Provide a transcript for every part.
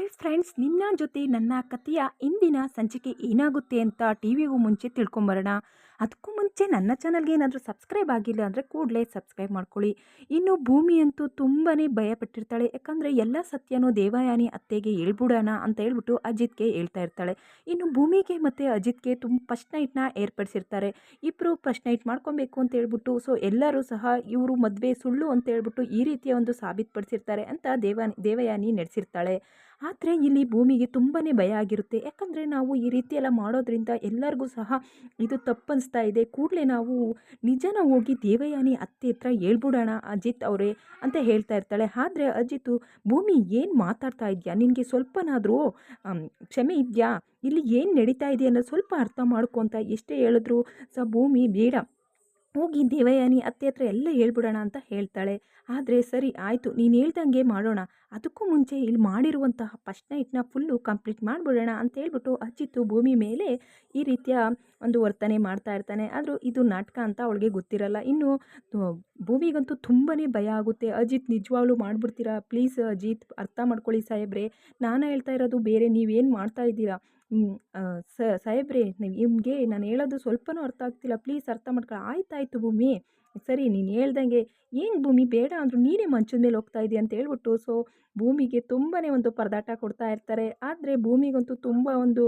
Hi friends ನಿನ್ನ ಜೊತೆ ನನ್ನ ಕಥೆಯ ಇಂದಿನ ಸಂಚಿಕೆ ಏನಾಗುತ್ತೆ ಅಂತ ಟಿ ವಿಗೂ ಮುಂಚೆ ತಿಳ್ಕೊಂಬರೋಣ. ಅದಕ್ಕೂ ಮುಂಚೆ ನನ್ನ ಚಾನಲ್ಗೆ ಏನಾದರೂ ಸಬ್ಸ್ಕ್ರೈಬ್ ಆಗಿಲ್ಲ ಅಂದರೆ ಕೂಡಲೇ ಸಬ್ಸ್ಕ್ರೈಬ್ ಮಾಡ್ಕೊಳ್ಳಿ. ಇನ್ನು ಭೂಮಿ ಅಂತೂ ತುಂಬಾ ಭಯಪಟ್ಟಿರ್ತಾಳೆ. ಯಾಕಂದರೆ ಎಲ್ಲ ಸತ್ಯನೂ ದೇವಯಾನಿ ಅತ್ತೆಗೆ ಹೇಳ್ಬಿಡೋಣ ಅಂತ ಹೇಳ್ಬಿಟ್ಟು ಅಜಿತ್ಗೆ ಹೇಳ್ತಾ ಇರ್ತಾಳೆ. ಇನ್ನು ಭೂಮಿಗೆ ಮತ್ತು ಅಜಿತ್ಗೆ ತುಂಬ ಫಸ್ಟ್ ನೈಟ್ನ ಏರ್ಪಡಿಸಿರ್ತಾರೆ. ಇಬ್ಬರು ಫಸ್ಟ್ ನೈಟ್ ಮಾಡ್ಕೊಬೇಕು ಅಂತ ಹೇಳ್ಬಿಟ್ಟು ಸೊ ಎಲ್ಲರೂ ಸಹ ಇವರು ಮದುವೆ ಸುಳ್ಳು ಅಂತ ಹೇಳ್ಬಿಟ್ಟು ಈ ರೀತಿಯ ಒಂದು ಸಾಬೀತುಪಡಿಸಿರ್ತಾರೆ ಅಂತ ದೇವ ದೇವಯಾನಿ ನಡೆಸಿರ್ತಾಳೆ. ಆದರೆ ಇಲ್ಲಿ ಭೂಮಿಗೆ ತುಂಬಾ ಭಯ ಆಗಿರುತ್ತೆ. ಯಾಕಂದರೆ ನಾವು ಈ ರೀತಿಯೆಲ್ಲ ಮಾಡೋದ್ರಿಂದ ಎಲ್ಲರಿಗೂ ಸಹ ಇದು ತಪ್ಪನಿಸ್ತಾ ಇದೆ. ಕೂಡಲೇ ನಾವು ನಿಜನ ಹೋಗಿ ದೇವಯಾನಿ ಅತ್ತೆ ಹತ್ರ ಹೇಳ್ಬಿಡೋಣ ಅಜಿತ್ ಅವರೇ ಅಂತ ಹೇಳ್ತಾ ಇರ್ತಾಳೆ. ಆದರೆ ಅಜಿತು, ಭೂಮಿ ಏನು ಮಾತಾಡ್ತಾ ಇದೆಯಾ? ನಿನಗೆ ಸ್ವಲ್ಪನಾದರೂ ಕ್ಷಮೆ ಇದೆಯಾ? ಇಲ್ಲಿ ಏನು ನಡೀತಾ ಇದೆ ಸ್ವಲ್ಪ ಅರ್ಥ ಮಾಡ್ಕೊತ ಎಷ್ಟೇ ಹೇಳಿದ್ರು, ಸ ಭೂಮಿ ಬೇಡ. ಹೋಗಿ ದೇವಯಾನಿ ಅತ್ತೆ ಹತ್ರ ಎಲ್ಲ ಹೇಳ್ಬಿಡೋಣ ಅಂತ ಹೇಳ್ತಾಳೆ. ಆದರೆ ಸರಿ, ಆಯಿತು, ನೀನು ಹೇಳ್ದಂಗೆ ಮಾಡೋಣ. ಅದಕ್ಕೂ ಮುಂಚೆ ಇಲ್ಲಿ ಮಾಡಿರುವಂತಹ ಫಸ್ಟ್ ನೈಟ್ನ ಫುಲ್ಲು ಕಂಪ್ಲೀಟ್ ಮಾಡಿಬಿಡೋಣ ಅಂತ ಹೇಳ್ಬಿಟ್ಟು ಅಚ್ಚಿತ್ತು ಭೂಮಿ ಮೇಲೆ ಈ ರೀತಿಯ ಒಂದು ವರ್ತನೆ ಮಾಡ್ತಾ ಇರ್ತಾನೆ. ಆದರೂ ಇದು ನಾಟಕ ಅಂತ ಅವಳಿಗೆ ಗೊತ್ತಿರಲ್ಲ. ಇನ್ನು ಭೂಮಿಗಂತೂ ತುಂಬಾ ಭಯ ಆಗುತ್ತೆ. ಅಜಿತ್, ನಿಜವಾಗ್ಲೂ ಮಾಡಿಬಿಡ್ತೀರಾ? ಪ್ಲೀಸ್ ಅಜಿತ್, ಅರ್ಥ ಮಾಡ್ಕೊಳ್ಳಿ ಸಾಹೇಬ್ರೆ. ನಾನು ಹೇಳ್ತಾ ಇರೋದು ಬೇರೆ, ನೀವೇನು ಮಾಡ್ತಾ ಇದ್ದೀರಾ? ಸಾಹೇಬ್ರೆ ನಿಮಗೆ ನಾನು ಹೇಳೋದು ಸ್ವಲ್ಪನೂ ಅರ್ಥ ಆಗ್ತಿಲ್ಲ. ಪ್ಲೀಸ್ ಅರ್ಥ ಮಾಡ್ಕೊ, ಆಯ್ತಾಯ್ತು ಭೂಮಿ. ಸರಿ, ನೀನು ಹೇಳ್ದಂಗೆ, ಏನು ಭೂಮಿ, ಬೇಡ ಅಂದರೂ ನೀನೇ ಮಂಚದ ಮೇಲೆ ಹೋಗ್ತಾ ಇದೆಯಾ ಅಂತ ಹೇಳ್ಬಿಟ್ಟು, ಸೊ ಭೂಮಿಗೆ ತುಂಬಾ ಒಂದು ಪರದಾಟ ಕೊಡ್ತಾ ಇರ್ತಾರೆ. ಆದರೆ ಭೂಮಿಗಂತೂ ತುಂಬ ಒಂದು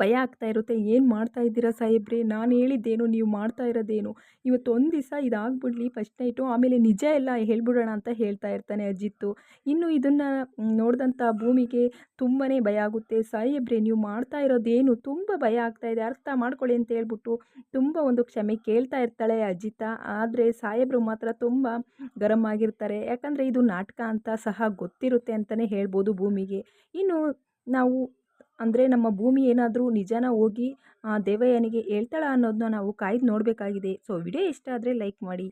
ಭಯ ಆಗ್ತಾ ಇರುತ್ತೆ. ಏನು ಮಾಡ್ತಾ ಇದ್ದೀರಾ ಸಾಹೇಬ್ರೆ? ನಾನು ಹೇಳಿದ್ದೇನು, ನೀವು ಮಾಡ್ತಾ ಇರೋದೇನು? ಇವತ್ತು ಒಂದು ದಿವಸ ಇದಾಗ್ಬಿಡ್ಲಿ ಫಸ್ಟ್ ನೈಟು ಆಮೇಲೆ ನಿಜ ಎಲ್ಲ ಹೇಳ್ಬಿಡೋಣ ಅಂತ ಹೇಳ್ತಾ ಇರ್ತಾನೆ ಅಜಿತ್ತು. ಇನ್ನು ಇದನ್ನು ನೋಡಿದಂಥ ಭೂಮಿಗೆ ತುಂಬಾ ಭಯ ಆಗುತ್ತೆ. ಸಾಹೇಬ್ರೆ, ನೀವು ಮಾಡ್ತಾ ಇರೋದೇನು? ತುಂಬ ಭಯ ಆಗ್ತಾ ಇದೆ. ಅರ್ಥ ಮಾಡ್ಕೊಳ್ಳಿ ಅಂತ ಹೇಳ್ಬಿಟ್ಟು ತುಂಬ ಒಂದು ಕ್ಷಮೆ ಕೇಳ್ತಾ ಇರ್ತಾಳೆ ಅಜಿತ. ಆದರೆ ಸಾಹೇಬ್ರು ಮಾತ್ರ ತುಂಬ ಗರಂ ಆಗಿರ್ತಾರೆ. ಯಾಕಂದರೆ ಇದು ನಾಟಕ ಅಂತ ಸಹ ಗೊತ್ತಿರುತ್ತೆ ಅಂತಲೇ ಹೇಳ್ಬೋದು ಭೂಮಿಗೆ. ಇನ್ನು ನಾವು ಅಂದರೆ ನಮ್ಮ ಭೂಮಿ ಏನಾದರೂ ನಿಜಾನ ಹೋಗಿ ದೇವಯ್ಯನಿಗೆ ಹೇಳ್ತಾಳ ಅನ್ನೋದನ್ನ ನಾವು ಕಾಯ್ದು ನೋಡಬೇಕಾಗಿದೆ. ಸೊ ವಿಡಿಯೋ ಇಷ್ಟ ಆದರೆ ಲೈಕ್ ಮಾಡಿ.